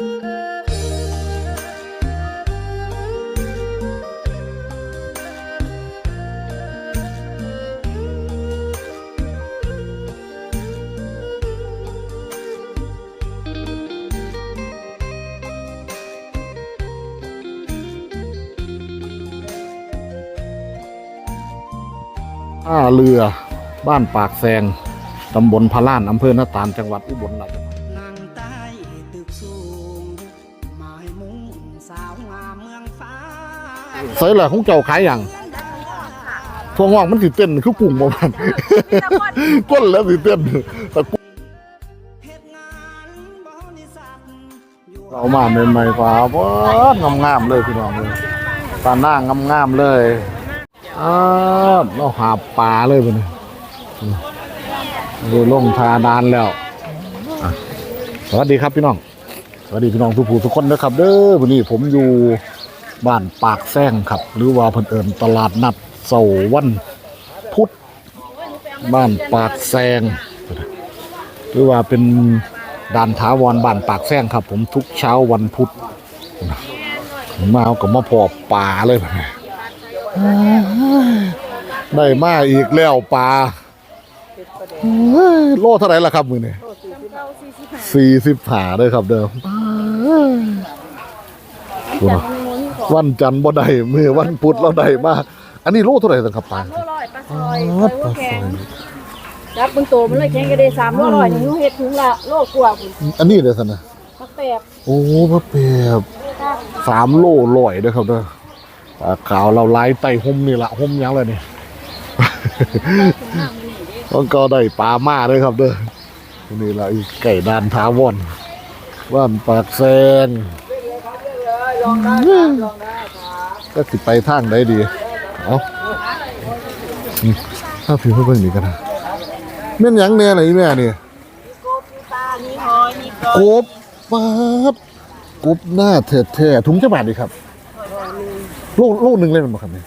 ท่าเรือบ้านปากแซง ตำบลพะล้าน อำเภอหน้าตาล จังหวัดอุบลราชธานี ใส่ละของเจ้าขายอย่างทั่วงอกมันสิเต้นคือกุ้งบ่มันก้นแล้วสิเต้นแต่เฮ็ดงานบริษัทอยู่เรามาใหม่ๆฟ้าว้างามๆเลยพี่น้องเลยตาหน้างามๆเลยอ้าเราหาปลาเลยบ่นี่ดูลงทาดานแล้วสวัสดีครับพี่น้องสวัสดีพี่น้องทุกผู้ทุกคนนะครับเด้อวันนี้ผมอยู่ บ้านปากแซงครับ หรือว่าเพิ่นเอิญตลาดนัดเสาร์วันพุธบ้านปากแซงหรือว่าเป็นด่านถาวรบ้านปากแซงครับ ผมทุกเช้าวันพุธผมมาเอากับมาพอป่าเลยได้มาอีกแล้วปลาโลเท่าไหร่ละครับมือเนี่ยสี่สิบผาเลยครับเดิม วันจันทร์บ่ได้มือวันพุธเราได้มาอันนี้โลเท่าไหร่สังครับปลาสามโลร้อยปลาซอยซอยว่าแข็งจับเบิ่งโตมันเลยแข็งก็ได้สามโลร้อยหนึ่งเฮ็ดถุงละโลกว่าพุ่นอันนี้เดี๋ยวสันนะมักแปบโอ้พระเปียบสามโลลอยเด้อครับเด้อปลาขาวเราไล่ไต่ห่มนี่ละห่มหยังเลยนี่ต้องก็ได้ปลามาเลยครับเด้อนี่ละอีกไก่ดานท้าวอนว่านปากแซง ก็สิไปทางใดดี เอาอืมถ้าผิวเพิ่งนี่กันนะแม่นหยังแน่ไหนแม่นี่กบมีปลามีหอยมีกบกบปั๊บกบหน้าแท้ๆถุงจะบาทดีครับโลโลหนึ่งเลยมันบ่ครับเนี่ย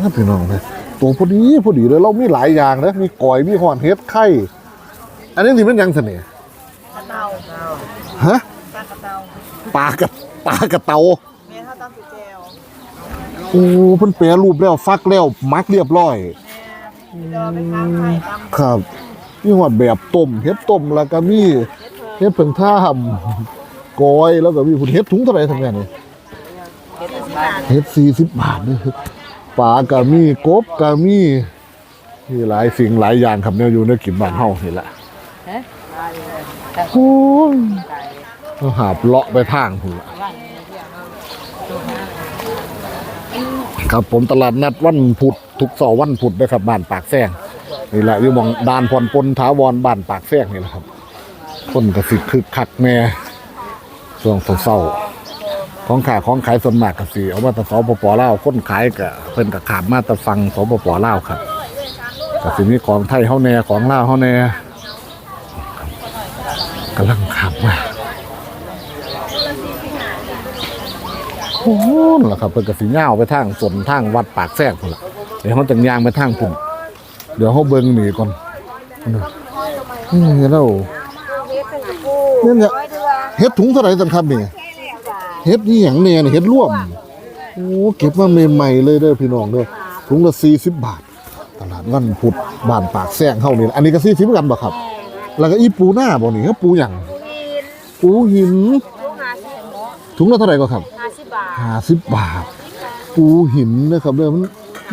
อ้าวพี่น้องเลยตัวพอดีพอดีเลยเรามีหลายอย่างนะมีก่อยมีหอนเฮ็ดไข่อันนี้ที่มันยังเสน่ห์กระเตาฮะปลากระเตาปลากระ ปลากระเตาแม่ถ้าตำสุดแจวโอ้เพิ่นแปรรูปแล้วฟักแล้วมักเรียบร้อยจะเอาไปค้างไข่ตำครับมีหอดแบบต้มเฮ็ดต้มแล้วก็มีเฮ็ดเพิ่งท่ามก้อยแล้วก็มีพุ่นเฮ็ดถุงเท่าไหร่ทั้งนั้นนี่เฮ็ดสิบบาทเฮ็ดสี่สิบบาทเด้อปลากะมีกบกะมีมีหลายสิ่งหลายอย่างครับเนี่ยอยู่ในกินบ้านเฮานี่แหละโอ้ย ต้องหาบเลาะไปทางพุ่นละครับผมตลาดนัดวันพุธทุกเสาร์วันพุธนะครับบ้านปากแซงนี่แหละอยู่มองดานพรปนถาวรบ้านปากแซงนี่แหละครับคนกระสิคึกคักแม่ช่วงเศร้าของขายของขายส่วนมากก็สิเอามาตะสปปลาวคนขายก็เพิ่นก็ขามมาตะฟังสปปลาวครับก็สิมีของไทยเฮาแน่ของลาวเฮาแน่กำลังขับมา โอ้โหนั่นล่ะครับเพิ่นก็สิย่าวไปทางสนทางวัดปากแซกพุ่นล่ะเดี๋ยวเฮาจังยางไปทางพุ่นเดี๋ยวเฮาเบิ่งนี่ก่อนนี่เฮ็ดเนี่ยเนี่ยเฮ็ดถุงเท่าไหร่จังครับนี่เฮ็ดนี่หยังเนี่ยนี่เฮ็ดร่วมโอ้เก็บมาใหม่ๆเลยเด้อพี่น้องเด้อถุงละ40บบาท ตลาดวันพุธบ้านปากแซงเฮานี่อันนี้ก็40เหมือนกันบ่ครับ แล้วก็อีปูหน้าบ่นี่ก็ปูหยังปูหินลูหิน ถุงละเท่าไหร่ก็ครับ ห้าสิบบาท50บาท ปูหินนะครับเด้อมัน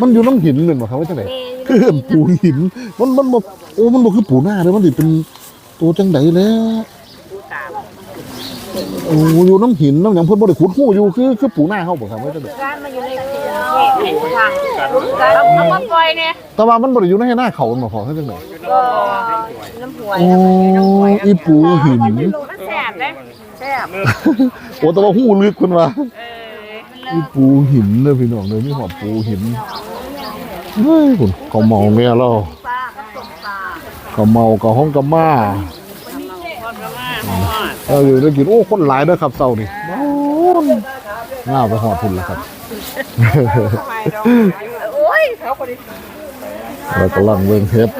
มันอยู่น้ำหินเลยบ่ครับว่าจังได๋แม่คือเอิ้นปูหิน มันมันบ่โอ้มันบ่คือปูหน้าเด้อมันสิเป็นตัวจังไดแล้วดูตามโอ้อยู่น้ำหินน้ำหยังเพิ่นบ่ได้ขุดหูอยู่คือคือปูหน้าเฮาบ่ครับว่าจังได๋ร้านมันอยู่ในเขตแห่งทางแล้วแล้วก็ปล่อยเนี่ยแต่ว่ามันบ่ได้อยู่ในหน้าเขามันบ่พอคือจังได๋ก็น้ำหวยโอ้อีปูหินมันแสบเลยแสบโอ้แต่ว่าหูลึกคุณว่าเออ อีปูหินเด้อพี่น้องเด้อมีหอดปูหินเฮ้ยคุณเขาเมาแม่เราเขาเมากับห้องกับมาเอออยู่ได้กินโอ้คนหลายเด้อครับเศร้านี่โอ้ยง่าไปหอดพุ่นแล้วครับเรากำลังเบิ่งเพชร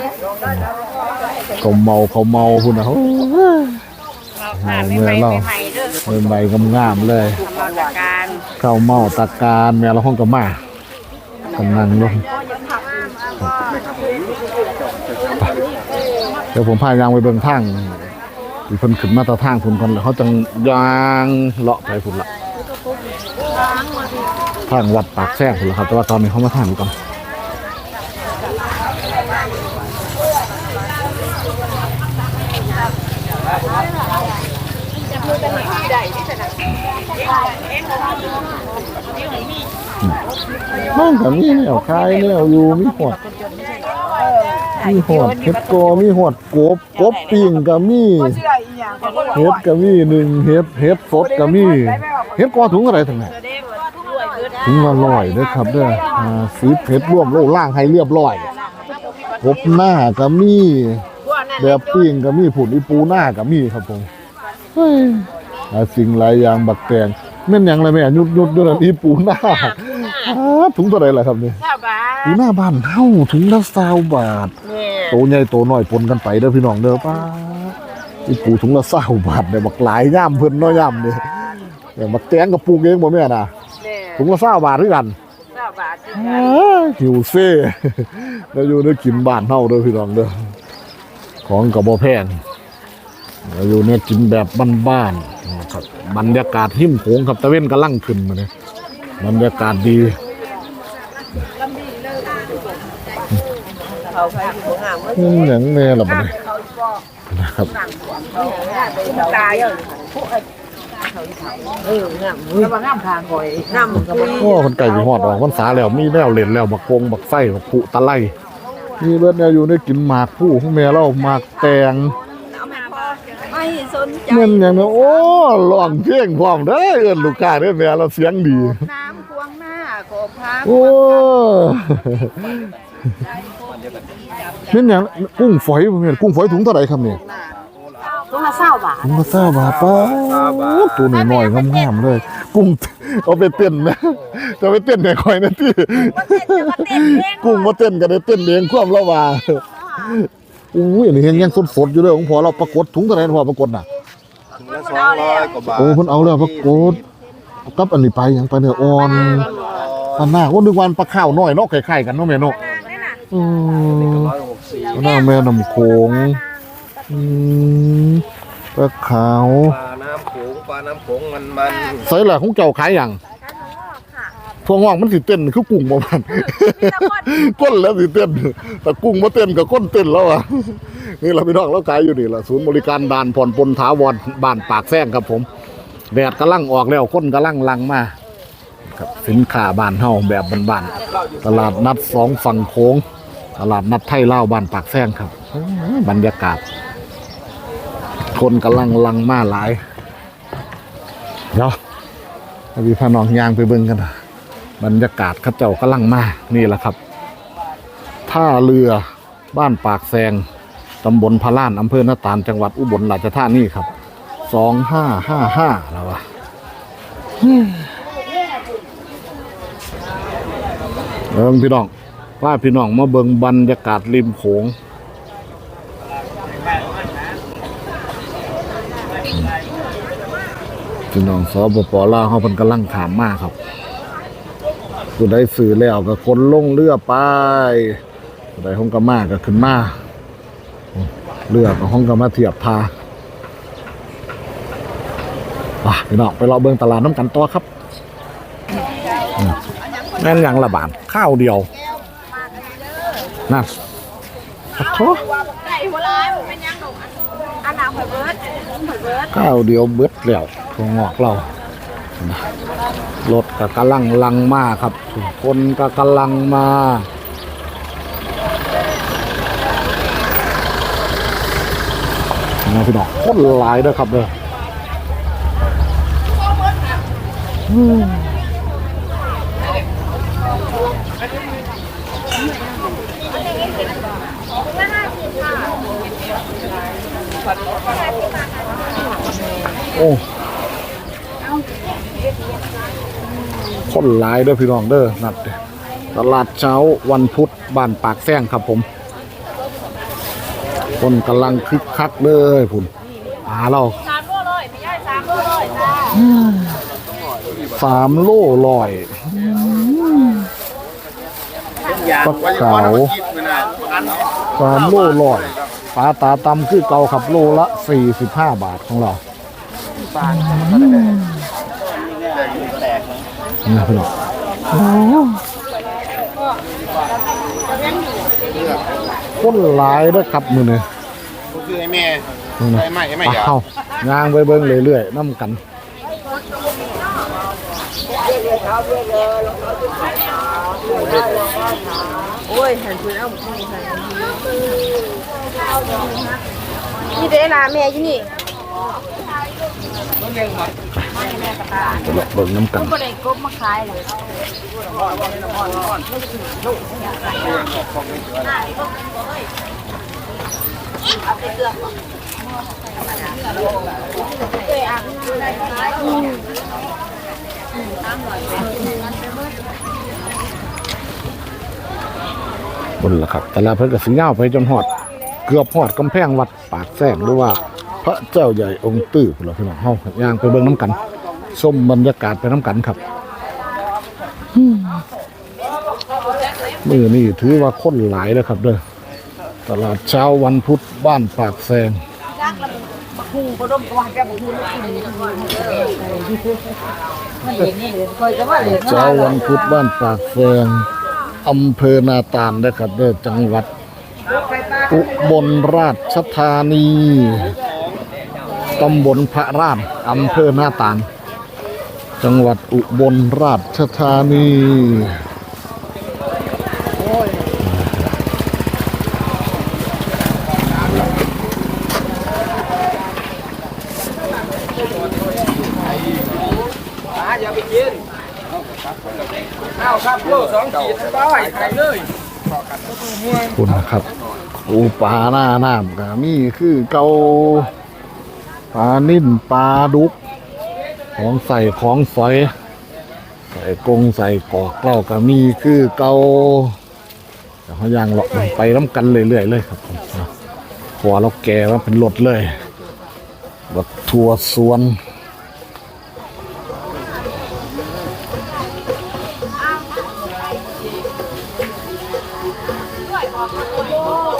เขาเมาเขาเมาพุ่นนะโอ้ยเราผ่านไม่ไปไม่อใหม่ๆงามๆเลย มาจากการข้าเมาตะการแม่ละห้องกับมากำนังลงเดี๋ยวผมพายางไปเบิ่งทางอีกคนขึ้นมาตะทางพุ่นคนเขาจังยางเลาะไปพุ่นละทางวัดปากแซงคุณละครับ แต่ว่าตอนนี้เขามาทางก่อน มันก็มีแนวคายแนวอยู่มีหอดมีหอดเห็ดกอมีหอดกบกบปิ้งก็มีเห็ดก็มีหนึ่งเห็ดเห็ดสดก็มีเห็ดกอถุงอะไรทั้งนั้นถุงละร้อยเด้อครับเด้ออ่าสีเห็ดรวมโลล่างให้เรียบร้อยกบหน้าก็มีแบบปิ้งก็มีผุดอีปูหน้าก็มีครับผมเฮ้ย สิ่งหลายอย่างบักแตงแม่นหยังไรแม่ยุดยุดยุดอันอีปูหน้าอ้าถุงตัวไหนล่ะครับนี่เจ้าบ้าปูหน้าบ้านเฮาถุงละ20บาทเนี่ยโตใหญ่โตน้อยปนกันไปเด้อพี่น้องเด้อป้าอีปูถุงละ20บาทเนี่ยบักหลายย่ามเพิ่นเน้อยย่ามนี่อย่างบักแตงกับปลูกเองบ่แม่น่ะเนี่ยถุงละ20บาทคือกันเจ้าบ้าที่อ้าหิวเซ่แล้วอยู่ได้กินบ้านเฮาเด้อพี่น้องเด้อของก็บ่แพงแล้วอยู่เนี่ยกินแบบบ้านๆ นะครับบรรยากาศหิมโขงครับตะเว้นกำลังขึ้นมาเนี่ยบรรยากาศดีเขาไปอยู่งามเมื่ออืมหยังแม่ล่ะบัดนี้นะครับตายเออเอองามแล้วมางามทางคอยงามก็บ่โอ้คนไก่สิฮอดออกพรรษาแล้วมีแนวเล่นแล้วบักโปงบักไฟบักผุตะไลมีเบิดแนวอยู่ได้กินหมากผู้ของแม่เราหมากแตง ไม่สนใจเงินอย่างนี้โอ้ร้องเพลงพร้อมเด้อเอิ้นลูกค้าเด้อแม่เราเสียงดี น้ำควงหน้าโกพาโอ้เม่นหยังกุ้งฝอยบ่แม่นกุ้งฝอยถุงเท่าไหร่ครับนี่ต้องละเศร้าบาทถุงละ20บาทป้าดตัวน้อยๆงามๆเลยกุ้งเอาไปเต้นนะจะไปเต้นให้ค่อยนะที่กุ้งมาเต้นก็ได้เต้นเองความละว่า อุ้ยอันนี้ยังยังสดๆอยู่เลยของพอเราปรากฏถุงเท่าไหร่พอปรากฏน่ะถุงละสองร้อยกว่าบาทโอ้เพิ่นเอาแล้วปรากฏกับอันนี้ไปหยังไปเนื้ออ่อนอันหน้าว่านึกวันปลาข้าวน้อยเนาะคล้ายๆกันเนาะแม่เนาะอืมร้อยหกสิบหน้าแม่น้ำโขงอืมปลาขาวปลาน้ำโขงปลาน้ำโขงมันมันใส่ละของเจ้าขายหยังทั่ วงอกมันสิเต้นคือกุ้งบ่มันก้นแล้วสิเต้นแต่กุ้งมาเต้นกับก้นเต้นแล้วอะนี่เราพี่น้องเราขายอยู่นี่ละศูนย์บริการด่านผ่อนปลนถาวรบ้านปากแซงครับผมแดดกำลังออกแล้วคนกำลังลังมาครับสินค้าบ้านเฮาแบบบ้านๆตลาดนัดสองฝั่งโค้ง ตลาดนัดไทยเล่าวบ้านปากแซงครับอื้อบรรยากาศ คนกำลังลังมาหลายเดี๋ยวให้พี่พาน้องยางไปเบิ่งกันนะ บรรยากาศข้าเจ้ากำลังมานี่แหละครับท่าเรือบ้านปากแซงตำบลพะล้านอำเภอนาตาลจังหวัดอุบลราชธานีครับสองห้าห้าห้าแล้ววะเอิงพี่น้องว่าพี่น้องมาเบิงบรรยากาศริมโขงพี่น้องสปปลาวเขาเป็นกำลังถามมากครับ ผู้ใดสื่อแล้วก็คนลงเรือไปผู้ใดห้องกมาก็ขึ้นมาเรือกับห้องกมาเทียบพาอะพี่น้องไปเราเบิ่งตลาดน้ำกันต่อครับนั่นอย่างละบาทข้าวเดียวนั่นขอโทษไก่หัวร้าข้าวเดียวเบิดแล้วถั่วงอกเรานะ รถก็กำลังลังมาครับ คนก็กำลังมานะพี่น้องคนหลายด้อครับเด้อโอ้ คนหลายเด้อพี่น้องเด้อนัดตลาดเช้าวันพุธบ้านปากแซงครับผม คนกำลังคึกคักเลยพุ่นหาเราสามโลเลยไม่ใช่สสามโลอยจ้าสามโลลอยปลาเก๋าสามโลลอยปลาตาตำคือเก่าครับโลละสี่สิบห้าบาทของเรา นี่พี่น้องคนหลายเด้อครับมือนี่คือไอ้แม่มือนี่ไอ้ไม่ไอ้ไม่ปลาอยากเข้าย่างไปเบิ่งเรื่อยๆน้ำกันโอ้ยหันคุยเอานี่เด้ล่ะแม่อยู่นี่ เดี๋ยวเราเบิ่งน้ำกันบนละครับ แต่ละเพิ่นก็สิงเงาไปจนฮอด เกือบฮอดกำแพงวัดปากแซงหรือว่า พระเจ้าใหญ่องค์ตื้อพุ่นล่ะพี่น้องเฮาย่างไปเบิ่งน้ำกันชมบรรยากาศไปน้ำกันครับมือนี้ถือว่าคนหลายแล้วครับเด้อตลาดเช้าวันพุธบ้านปากแซงเห็นนี่เลยคอยจะว่าเหลือเช้าวันพุธบ้านปากแซงอำเภอนาตาลนะครับเด้อจังหวัดอุบลราชธานี ตำบลพระราชอำเภอหน้าตาลจังหวัดอุบลราชธานีอย่าไปกินข้าวครับโลสองขีดร้อยไข่เลยคุณนะครับปูปลาหน้าน้ำก็มีคือเกา ปลานิ่มปลาดุก ของใส่ของฝอย ใส่กงใส่กอกเล่าก็มีคือเกาเดี๋ยวเขาย่างหลาะไปน้ำกันเรื่อยๆเลยครับผมหัวเราแก่ว่าเป็นหลดเลยแบบทัวสวน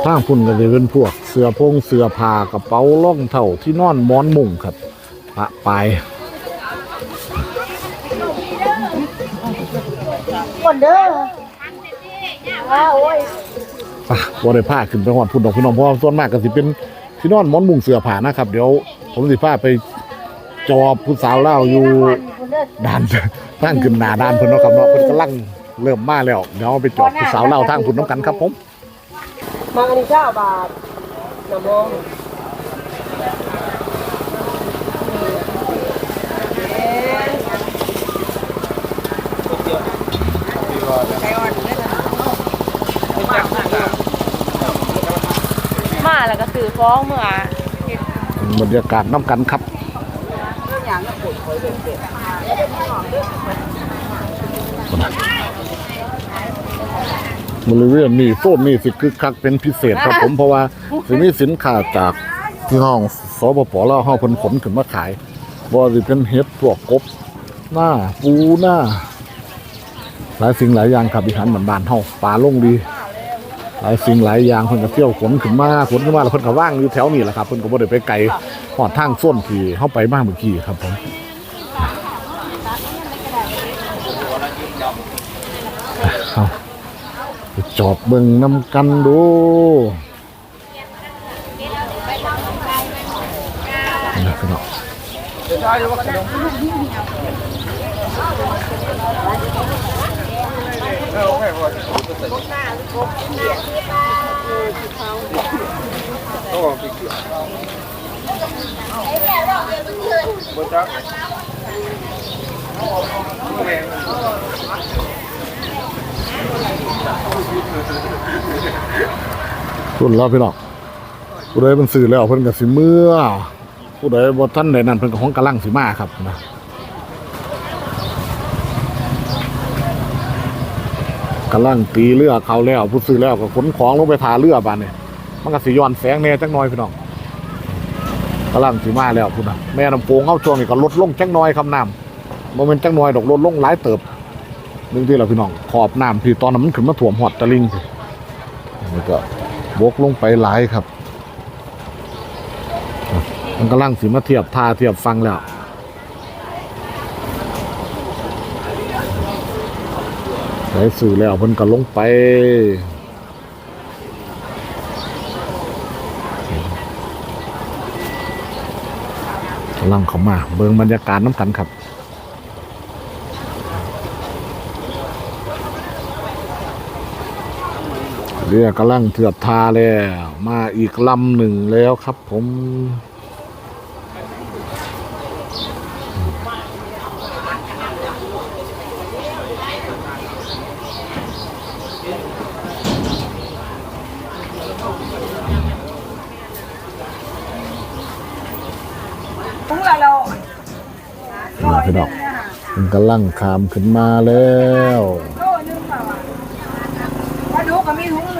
ทางพุ่นก็จะเป็นพวกเสื้อพงเสื้อผ้ากระเป๋าล่องเท่าที่นอนหมอนมุงครับปะปลายคนเด้อว่าโอ้ยอะบริผ้าขึ้นไปหอดพุ่นดอกพี่น้องเพราะว่าส่วนมากก็สิเป็นที่นอนหมอนมุงเสื้อผ้านะครับ เดี๋ยวผมสิพาไปจอบผู้สาวเล่าวอยู่คนเด้อด่านทางขึ้นหนาด่านเพิ่นเนาะครับเนาะเพิ่นกำลังเริ่มมาแล้วเดี๋ยวเอาไปจอบผู้สาวเล่าวทางพุ่นน้ำกันครับผม มาอันนี้เก้าบาทน้ำมองมาแล้วก็ซื้อฟ้องเมื่อบรรยากาศน้ำกันครับอย่างนั้นปวดคอยเด็ด บริเวณนี้โซนนี้สิคึกคักเป็นพิเศษครับผมเพราะว่าสิมีสินค้าจากที่ห้องสปปลาวเฮาเพิ่นขนขึ้นมาขายบ่สิเป็นเห็ดพวกกบหน้าปูหน้าหลายสิ่งหลายอย่างครับอีหันเหมือนบ้านเฮาปลาลงดีหลายสิ่งหลายอย่างเพิ่นก็เที่ยวขนขึ้นมาขนขึ้นมาแล้วเพิ่นก็ว่างอยู่แถวนี้แหละครับเพิ่นก็บ่ได้ไปไกลหอดทางส้นที่เฮาไปมาเมื่อกี้ครับผมเอา จอบเบิ่งนำกันดูนะพี่น้อง รุ่นแล้วพี่น้องผู้ใดเป็นสื่อแล้วเพิ่นก็สิเมื่อผู้ใดบ่ทันใดนั้นเพิ่นก็ของกำลังสิมาครับนะกำลังตีเรือเขาแล้วผู้ซื้อแล้วก็ขนของลงไปทาเรือบานนี่มันก็สิย้อนแสงแน่จักหน่อยพี่น้องกำลังสิมาแล้วพุ่นน่ะแม่น้ำโขงเข้าช่วงนี้ก็ลดลงจังน้อยคำน้ำบ่แม่นจังน้อยดอกลดลงหลายเติบ นึงที่เราพี่น้องขอบน้ำที่ตอนนั้นมันขึ้นมาท่วมหอดตะลิงมันก็บกลงไปหลายครับ มันกำลังสิมาเทียบท่าเทียบฟังแล้วไหนสื่อแล้วเพิ่นก็ลงไปกำลังเข้ามา เบิงบรรยากาศน้ำกันครับ เรือกำลังเถือบทาแล้ว มาอีกลำหนึ่งแล้วครับผมถุงละโลมาพี่ดอกมันกำลังขามขึ้นมาแล้ว โลนึงเปล่าปลาดุกก็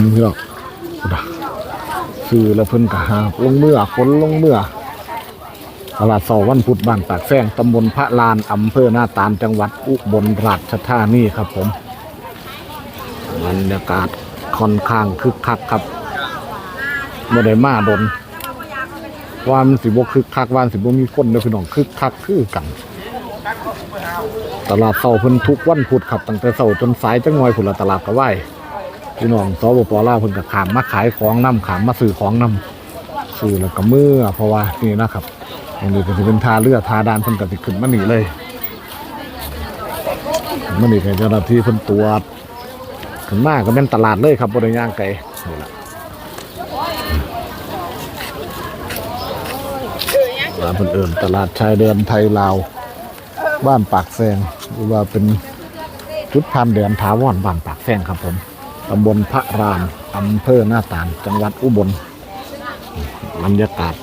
เมื่อนะซื้อแล้วก็เสียหนึ่งก็ชิ้นนึงอืมพี่ดอกซื้อแล้วเพิ่นก็หาลงเมื่อขนลงเมื่อตลาดเสาวันพุธบ้านปากแซงตำบลพระลานอำเภอหน้าตาลจังหวัดอุบลราชธานีครับผมบรรยากาศค่อนข้างคึกคักครับบ่ได้มาดนวันสิบ่คึกคักวานสิบ่มีคนเด้อพี่น้องคึกคักคือกัน ตลาดเสาเพิ่นทุกวันพุธครับตั้งแต่เสาจนสายจังหน่อยพุ่นละตลาดก็ไหว พี่น้องสปปลาวเพิ่นก็ขามมาขายของนํขามมาซื้อของนํซื้อแล้วก็เมื่อเพราะว่านี่นะครับอันนี้ก็สิเป็นทาเรือทาดานเพิ่นก็สิขึ้นมานี่เลยมันนี่ก็เจ้าหน้าที่เพิ่นตรวจขึ้นมาก็เป็นตลาดเลยครับบ่ได้ย่างไกลนี่ล่ะร้านเพิ่นเอิ้นตลาดชายแดนไทยลาวบ้านปากแซงหรือว่าเป็นจุดผ่านแดนถาวรบ้านปากแซงครับผม ตำบลพระรามอำเภอหน้าตาลจังหวัดอุบลบรรยากาศ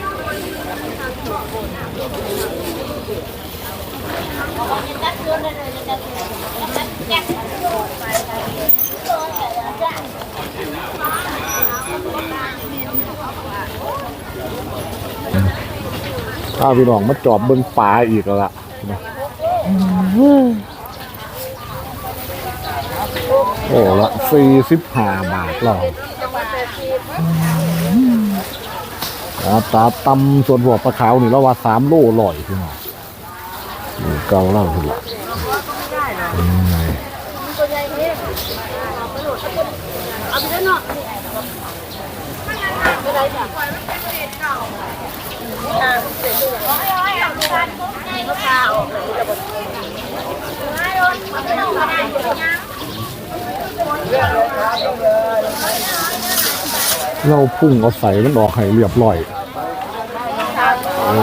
ถ้าพี่น้องมาจอบเบิ้งปลาอีกแล้วล่ะโอ้ละสี่สิบห้าบาทเรอตาตำส่วนหัวปลาขาวนี่เราว่าสามโลลอยพี่น้อง เกาเล่าคือละเป็นยังไงเราพุ่งเอาใส่มันออกให้เรียบร้อยโอ้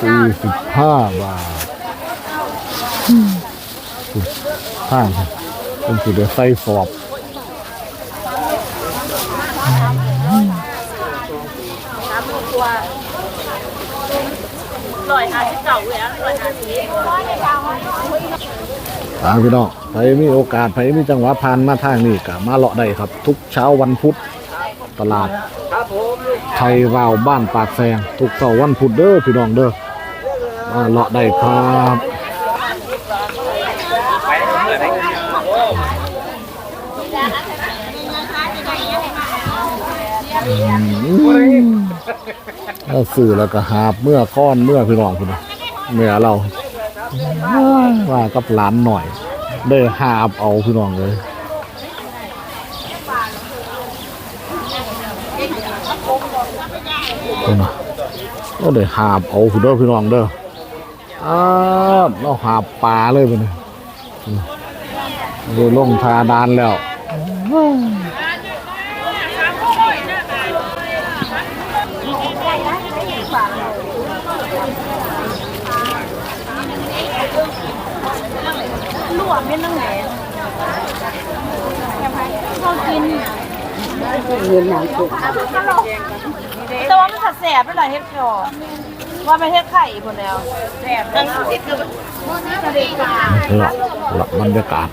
สี่สิบห้าบาท ห้างเป็นสีเดือใส่สอบร้อยห้าสิบเก้าแล้วร้อยห้าสิบอ่าพี่น้องใครมีโอกาสใครมีจังหวะผ่านมาทางนี้ก็มาเลาะได้ครับ ทุกเช้าวันพุธตลาดครับผมไทยราวบ้านปากแซงทุกเสาร์วันพุธเด้อพี่น้องเด้อมาเลาะได้ครับ เราสื่อแล้วก็หาบเมื่อค้อนเมื่อพี่น้องคุณเมื่อเราว่ากับหลานหน่อย ได้หาบเอาพี่น้องเลยนะก็ได้หาบเอาคุณเด้อพี่น้องเด้ออ้าเราหาบปลาเลยไปเลยลงทาดานแล้ว ลวกไม่ต้งไหนเขากินเงินหนังสุกแต่ว่ามันแสบไปหลายเฮ็ดคอว่าไปเฮ็ดไข่คนแล้วแสบจังสิคือมันเด็กกานี่ละละบรรยากาศ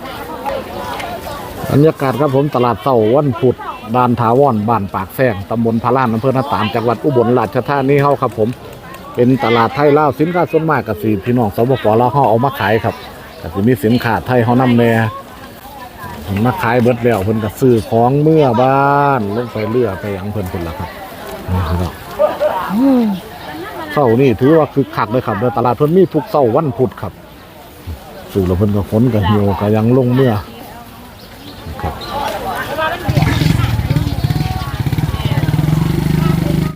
บรรยากาศครับผมตลาดเสาวันพุธดานถาวรบ้านปากแซงตำบลพาลานอำเภอหนาตามจังหวัดอุบลราชธานีเฮาครับผม เป็นตลาดไทยลาวสินค้าส่วนมากกับสีพี่น้องสปปลาวเฮาเอามาขายครับ ก็สิมีสินค้าไทยเขานำแน่มาขายเบิดแล้วเพิ่นก็ซื้อของเมื่อบ้านลงไปเรือไปหยังเพิ่นพุ่นละครับนี่ครับอืมเสานี่ถือว่าคือขักเลยครับในตลาดเพิ่นมีทุกเสาร์วันพุธครับสู่แล้วเพิ่นก็ขนก็หิวก็ยังลงเมื่อครับ